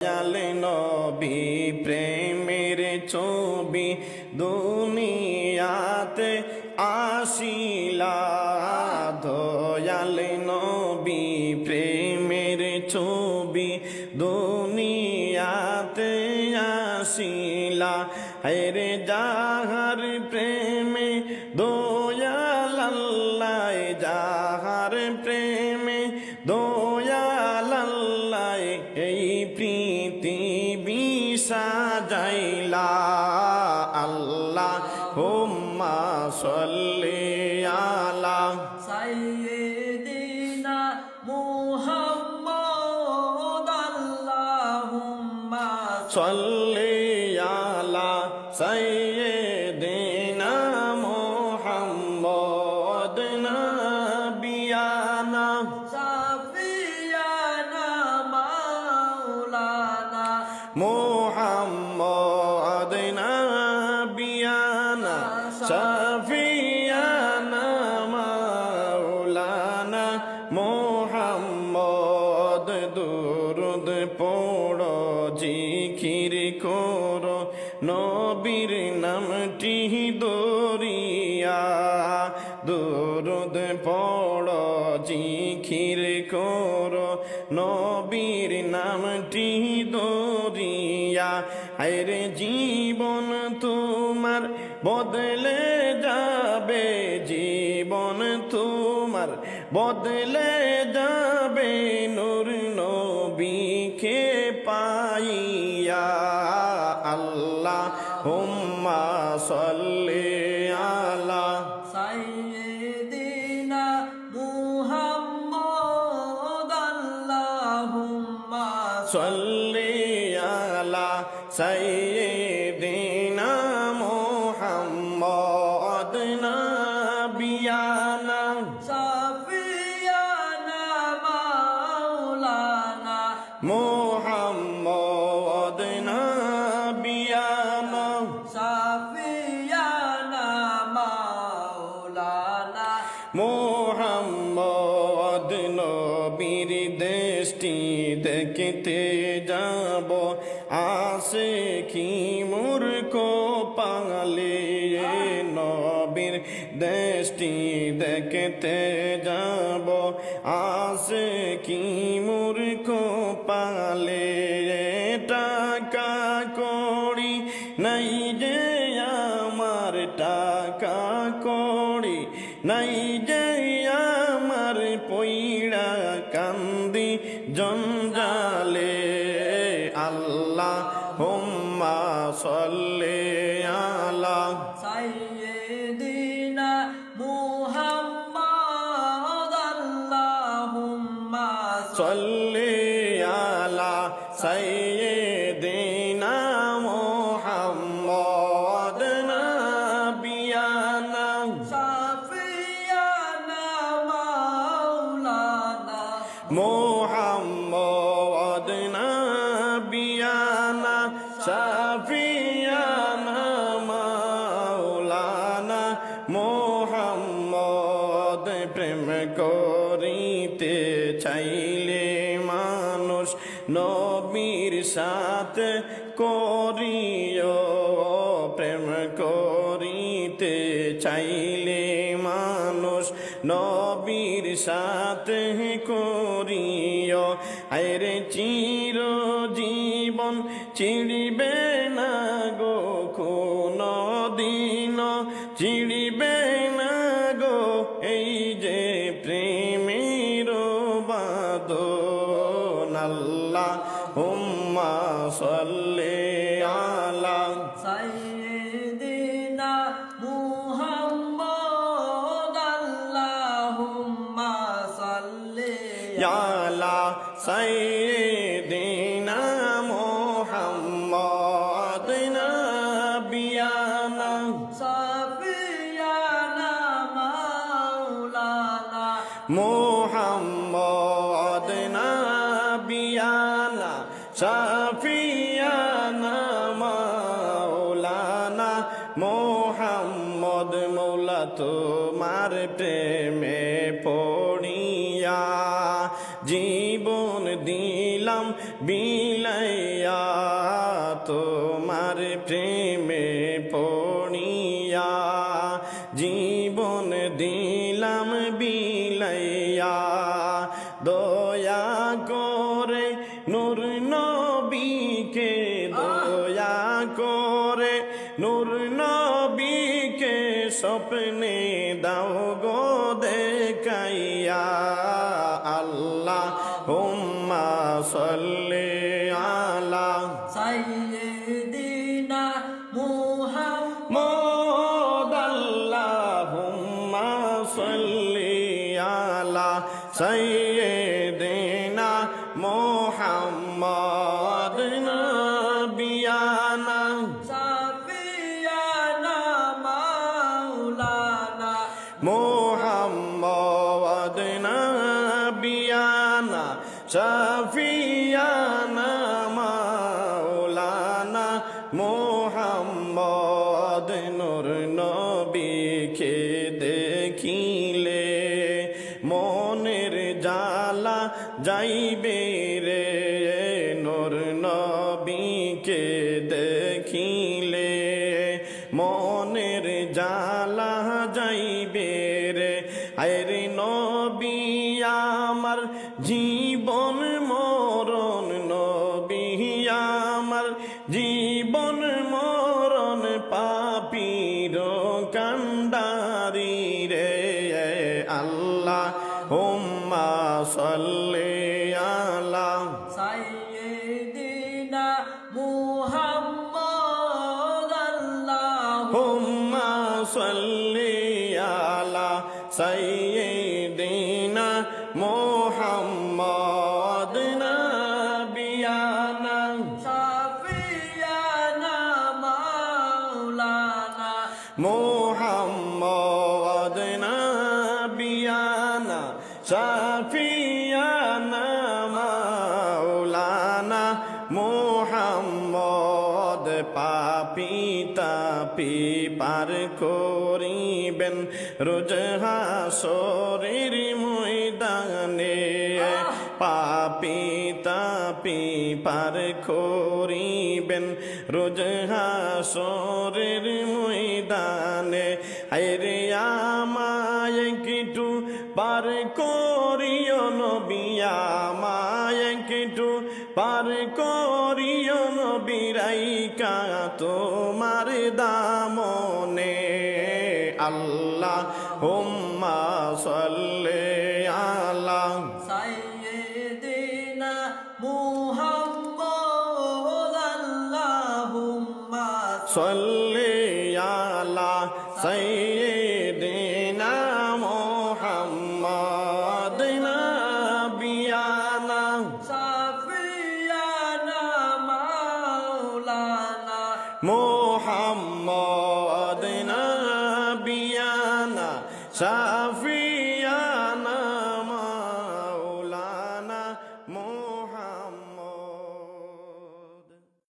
জালে নবী, প্রেমের ছবি দুনিয়াতে আসিলা। দয়াল নবী, প্রেমের ছবি দুনিয়াতে আসিলা। হেরে যাহার প্রেমে সাজাইলা আল্লাহ হুম্মা সল্লি আলা সাইয়্যিদিনা মুহাম্মদ আল্লাহুম্মা সল্লি আলা সাইয়্যিদিনা নবিয়ানা শাফিয়ানা মাওলানা মুহাম্মদ দুরুদ পড়ো জিকির করো, নবীর নামটি দরিয়া। দুরুদ পড়ো জিকির করো, নবীর নামটি দরিয়া। আরে তোমার বদলে যাবে জীবন তোমার বদলে যাবে নূর নবীকে পাইয়া আল্লাহ হুম্মা সল্লি আলা সাইয়্যিদিনা নবিয়ানা শাফিয়ানা মাওলানা মুহাম্মদ নবিয়ানা শাফিয়ানা মাওলানা মোহাম্মদ নবীর দেশটি দেখতে যাব। আসে কি মূর্খ দেশটি দেখতে যাব। আসে কি মূর্খ পাঙালে টাকা করি নাই যে আমার টাকা করি নাই যে আমার পইড়া কান্দি। জঞ্জালে সল্লে আলা সাইয়্যিদিনা মুহাম্মদ নবিয়ানা। শাফিয়ানা মাওলানা। মোহাম্মদ নবিয়ানা। নবীর সাথে করিও প্রেম করিতে চাইলে মানুষ নবীর সাথে করিও। আরে চির জীবন চিড়িবে সল্লে আলা সাইয়্যিদিনা মুহাম্মদ আল্লাহুম্মা সাল্লি আলা সাইয়্যিদিনা মুহাম্মদ নবিয়ানা শাফিয়ানা মাওলানা মোহাম্মদ মৌলা তোমার প্রেমে পড়িয়া জীবন দিলাম বিলাইয়া তোমার প্রেমে পড়িয়া নবীকে স্বপ্নে দাও গো দেখাইয়া আল্লাহ, হুম্মা সাল্লি আলা সাইয়্যিদিনা মুহাম্মদ মোদ আল্লাহুম্মা সাল্লি আলা সাইয়্যিদিনা মোহাম্মদ নবিয়ানা শফিয়ানা মাওলানা মোহাম্মদ নূর নবীকে দেখিলে মনের জালা যাইবে রে আরে নবী আমার জীবন মরণ, নবী আমার জীবন মরণ, পাপির কান্ডারি রে আল্লাহ, হুম্মা সাল্লি আলা মুহাম্মদ নবিয়ানা। সাফিয়ানা মাওলানা। মোহাম্মদ নবিয়ানা। শাফিয়ানা মাওলানা। মোহাম্মদ পাপি তাপি পার করিবেন। রোজ হাসরের ময়দানে পাপি তাপি পার করিবেন রোজ হাসরের ময়দানে। আরে আমায় কিটু পার করিও নবিয়া মায় কিটু পার করিও নবিরাইকা তোমার দামনে। আল্লাহ হুম্মা সাল্লি আল্লাহুম্মা সাল্লি আলা সাইয়্যিদিনা মুহাম্মাদ নাবিয়ানা। সাফিয়ানা মাওলানা। মুহাম্মাদ নাবিয়ানা। শাফিয়া